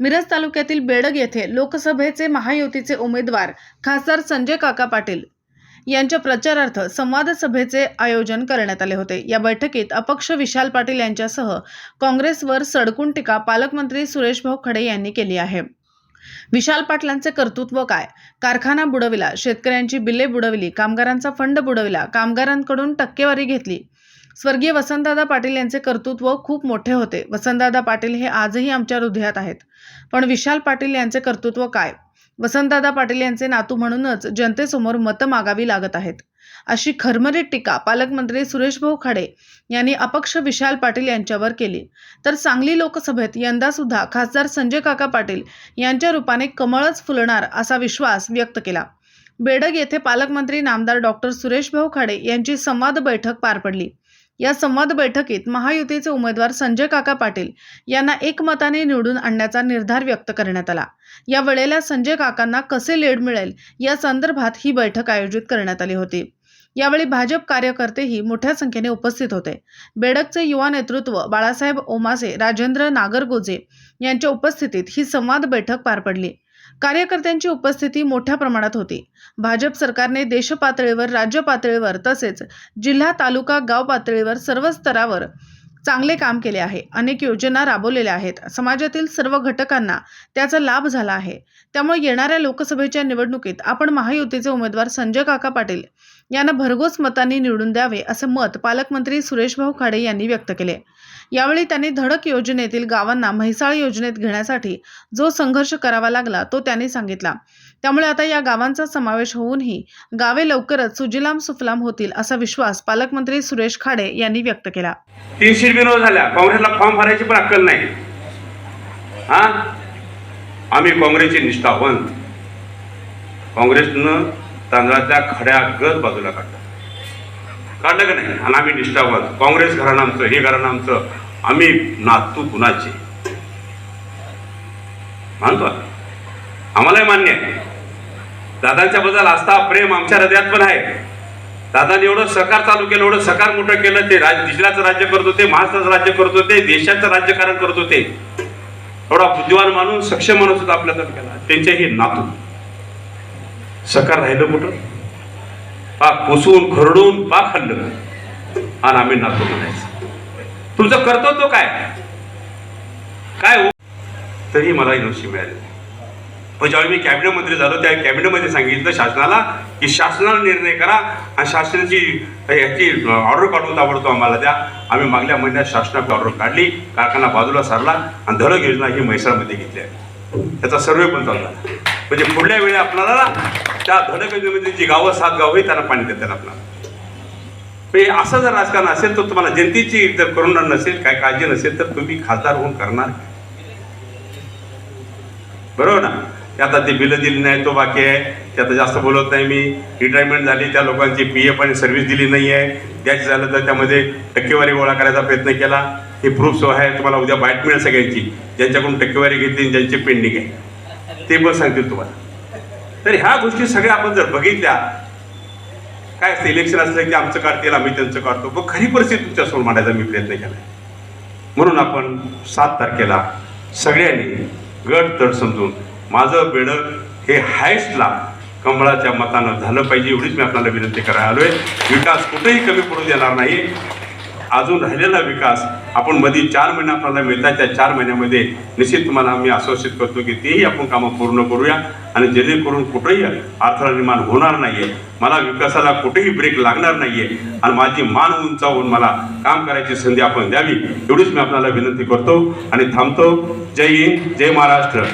मिरज तालुक्यातील बेडग येथे लोकसभेचे महायुतीचे उमेदवार खासदार संजय काका पाटील यांच्या प्रचारार्थ संवाद सभेचे आयोजन करण्यात आले होते. या बैठकीत अपक्ष विशाल पाटील यांच्यासह काँग्रेसवर सडकून टीका पालकमंत्री सुरेशभाऊ खडे यांनी केली आहे. विशाल पाटलांचे कर्तृत्व काय? कारखाना बुडविला शेतकऱ्यांची बिले बुडविली कामगारांचा फंड बुडविला कामगारांकडून टक्केवारी घेतली स्वर्गीय वसंतदादा पाटील यांचे कर्तृत्व खूप मोठे होते. वसंतदादा पाटील हे आजही आमच्या हृदयात आहेत. पण विशाल पाटील यांचे कर्तृत्व काय? वसंतदादा पाटील यांचे नातू म्हणूनच जनतेसमोर मतं मागावी लागत आहेत. अशी खरमरीत टीका पालकमंत्री सुरेशभाऊ खाडे यांनी अपक्ष विशाल पाटील यांच्यावर केली. तर सांगली लोकसभेत यंदा सुद्धा खासदार संजय काका पाटील यांच्या रूपाने कमळच फुलणार असा विश्वास व्यक्त केला. बेडग येथे पालकमंत्री नामदार डॉक्टर सुरेशभाऊ खाडे यांची संवाद बैठक पार पडली. या संवाद बैठकीत महायुतीचे उमेदवार संजय काका पाटील यांना एकमताने निवडून आणण्याचा निर्धार व्यक्त करण्यात आला. या वेळेला संजय काकांना कसे लीड मिळेल या संदर्भात ही बैठक आयोजित करण्यात आली होती. यावेळी भाजप कार्यकर्तेही मोठ्या संख्येने उपस्थित होते. बेडकचे युवा नेतृत्व बाळासाहेब ओमासे राजेंद्र नागरगोजे यांच्या उपस्थितीत ही संवाद बैठक पार पडली. कार्यकर्त्यांची उपस्थिती मोठ्या प्रमाणात होती. भाजप सरकारने देश पातळीवर राज्य पातळीवर तसेच जिल्हा तालुका गाव पातळीवर सर्व स्तरावर चांगले काम केले आहे. अनेक योजना राबवलेल्या आहेत. समाजातील सर्व घटकांना त्याचा लाभ झाला आहे. त्यामुळे येणाऱ्या लोकसभेच्या निवडणुकीत आपण महायुतीचे उमेदवार संजय काका पाटील यांना भरघोस मतांनी निवडून द्यावे असे मत पालकमंत्री सुरेशभाऊ खाडे यांनी व्यक्त केले. यावेळी त्यांनी धडक योजनेतील गावांना म्हैसाळ योजनेत घेण्यासाठी जो संघर्ष करावा लागला तो त्यांनी सांगितला. त्यामुळे आता या गावांचा समावेश होऊनही गावे लवकरच सुजिलाम सुफलाम होतील असा विश्वास पालकमंत्री सुरेश खाडे यांनी व्यक्त केला. तीनशे विनोद झाल्या. काँग्रेसला फॉर्म भरायची पण अक्कल नाही. हा? आम्ही काँग्रेसचे निष्ठावंत. काँग्रेसनं तांदळातल्या खड्या गज बाजूला काढतात काढलं का नाही? आणि आम्ही निष्ठावंत काँग्रेस घराणं आमचं हे घराणं आमचं. आम्ही नातू कुणाचे? मानतो आम्हालाही मान्य आहे. दादांच्या बद्दल आस्था प्रेम आमच्या हृदयात पण आहे. दादाने एवढं सरकार चालू केलं एवढं सरकार मोठं केलं ते राज जिल्ह्याचं राज्य करत होते महाराष्ट्राचं राज्य करत होते देशाचं राज्यकारण करत होते. एवढा बुद्धिवान माणूस सक्षम माणूस होता आपल्या केला. त्यांचे हे नातू. सकार राहिलं कुठं पाक पुसून खरडून पाक खाल्लं आणि आम्ही नातो म्हणायचं. तुमचं कर्तव्य काय? काय हो? तरी मला नशीब मिळाली पण ज्यावेळी मी कॅबिनेट मंत्री झालो त्या कॅबिनेटमध्ये सांगितलं शासनाला की शासनाला निर्णय करा आणि शासनाची ह्याची ऑर्डर काढून ताबडतो आम्हाला द्या. आम्ही मागल्या महिन्यात शासनाची ऑर्डर काढली कारखाना बाजूला सारला आणि धडक योजना ही म्हैसाळमध्ये घेतली आहे त्याचा सर्वे पण चालला म्हणजे पुढल्या वेळी आपल्याला त्या धडक जी गावं सात गावं ही त्यांना पाणी देतात आपल्याला. हे असं जर राजकारण असेल तर तुम्हाला जनतेची जर करुणा नसेल काय काळजी नसेल तर तुम्ही खासदार होऊन करणार बरोबर ना? ते आता ते बिलं दिली नाही तो बाकी आहे. ते आता जास्त बोलत नाही मी. रिटायरमेंट झाली त्या लोकांची पी एफ आणि सर्व्हिस दिली नाही आहे द्यायचं झालं तर त्यामध्ये टक्केवारी गोळा करायचा प्रयत्न केला. हे प्रूफ सो आहे तुम्हाला उद्या बाईट मिळेल सगळ्यांची. ज्यांच्याकडून टक्केवारी घेतली आणि ज्यांची पेंडिंग आहे. ते पण सांगतील तुम्हाला. तर ह्या गोष्टी सगळ्या आपण जर बघितल्या काय असतं इलेक्शन असलं की आमचं काढतील आम्ही त्यांचं काढतो. मग खरी परिस्थिती तुमच्यासमोर मांडायचा मी प्रयत्न केला म्हणून आपण सात तारखेला सगळ्यांनी गट तड समजून माझं बेडक हे हायस्टला कमळाच्या मतानं झालं पाहिजे एवढीच मी आपल्याला विनंती करायला आलोय. विकास कुठेही कमी पडू देणार नाही. अजून राहिलेला विकास आपण मध्ये चार महिने आपल्याला मिळतात त्या चार महिन्यामध्ये निश्चित तुम्हाला आम्ही आश्वासित करतो की तेही आपण कामं पूर्ण करूया आणि जेणेकरून कुठेही अडथळा निर्माण होणार नाहीये. मला विकासाला कुठेही ब्रेक लागणार नाहीये. आणि माझी मान उंचावून मला काम करायची संधी आपण द्यावी एवढीच मी आपल्याला विनंती करतो आणि थांबतो. जय हिंद जय महाराष्ट्र.